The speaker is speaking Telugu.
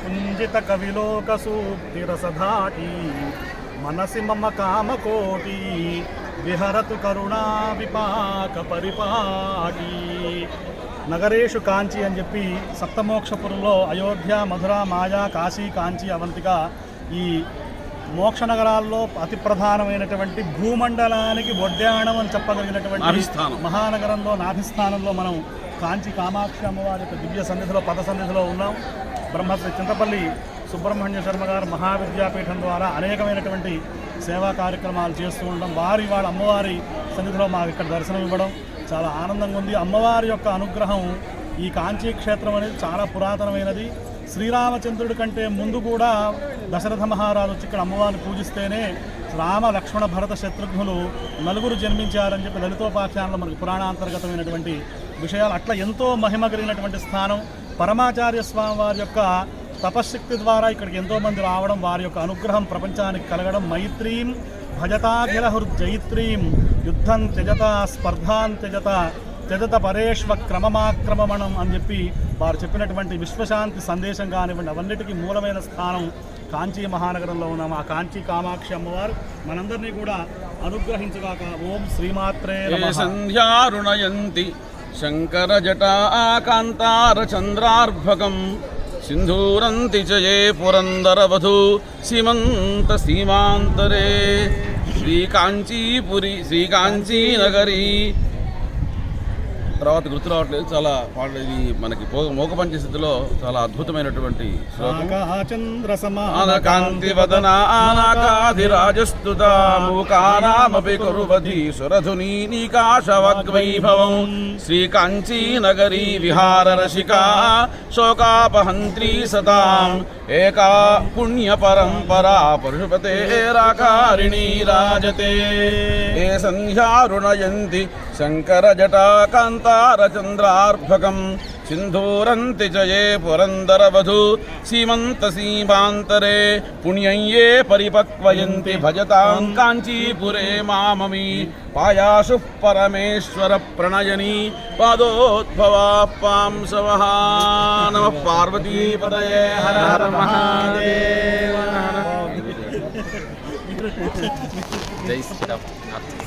పుంజిత కవిలోక మనసి మమ కామకోటి విహరతు కరుణా విపాక పరిపాటి నగరేషు కాంచి అని చెప్పి సప్తమోక్షపురంలో అయోధ్య మధుర మాయా కాశీ కాంచి అవంతిక ఈ మోక్ష నగరాల్లో అతి ప్రధానమైనటువంటి భూమండలానికి ఒడ్డాణం అని చెప్పగలిగినటువంటి. మహానగరంలో నాభిస్థానంలో మనం కాంచి కామాక్షి అమ్మవారి యొక్క దివ్య సన్నిధిలో పద సన్నిధిలో ఉన్నాం. బ్రహ్మశ్రీ చింతపల్లి సుబ్రహ్మణ్య శర్మ గారు మహావిద్యాపీఠం ద్వారా అనేకమైనటువంటి సేవా కార్యక్రమాలు చేస్తూ ఉండడం వారి వాళ్ళ అమ్మవారి సన్నిధిలో మాకు ఇక్కడ దర్శనం ఇవ్వడం చాలా ఆనందంగా ఉంది. అమ్మవారి యొక్క అనుగ్రహం ఈ కాంచీ క్షేత్రం అనేది చాలా పురాతనమైనది. శ్రీరామచంద్రుడి కంటే ముందు కూడా దశరథ మహారాజు వచ్చి ఇక్కడ అమ్మవారిని పూజిస్తేనే రామ లక్ష్మణ భరత శత్రుఘ్నులు నలుగురు జన్మించారని చెప్పి లలితోపాఖ్యానంలో మనకు పురాణాంతర్గతమైనటువంటి విషయాలు అట్లా ఎంతో మహిమ కలిగినటువంటి స్థానం. పరమాచార్య స్వామి వారి యొక్క తపశ్శక్తి ద్వారా ఇక్కడికి ఎంతోమంది రావడం వారి యొక్క అనుగ్రహం ప్రపంచానికి కలగడం మైత్రీం భజతాఖిల హృజైత్రీం యుద్ధం త్యజత స్పర్ధాన్ త్యజత త్యజత పరేష్వ క్రమమాక్రమణం అని చెప్పి వారు చెప్పినటువంటి విశ్వశాంతి సందేశం కానివ్వండి అవన్నిటికీ మూలమైన స్థానం కాంచీ మహానగరంలో ఉన్నాం. ఆ కాంచీ కామాక్షి అమ్మవారు మనందరినీ కూడా అనుగ్రహించగాక ఓం శ్రీమాత్రే సంధ్యారుణయంతి. నమః. సంధ్యారుణయంతి శంకరజటాకాంతారచంద్రార్భకం. సింధూరంతి చ పురందరవధూ. సీమంత సీమాంతరే. శ్రీకాంచీపురి శ్రీకాంచీనగరీ. తర్వాత గుర్తు రావట్లేదు చాలా పాట ఇది మనకి మోక పంచ స్థితిలో చాలా అద్భుతమైనటువంటి శ్లోకం. ఆకాచంద్ర ఆనకాంతి వదన ఆనాకాధిరాజస్తుతా కురువధి సురధుని నీకాశవగ్వైభవం. నగరీ విహార రసికా శోకాపహంత్రీ సతాం. ఏకా పుణ్య పరంపరా పశుపతే రాకారిణీ రాజతే. ఏ సంధ్యారుణయంతి शङ्करजटाकान्तारचन्द्रार्भकं सिन्धूरन्ति च पुरंदर वधु सीमंत पुण्यं ये परिपक्वयन्ति भजतां काञ्चीपुरे माममी, पायाशुः परमेश्वरप्रणयनी पादोद्भवाप्पां सवः नमः पार्वतीपदये हर हर महादेव। जय श्री राम।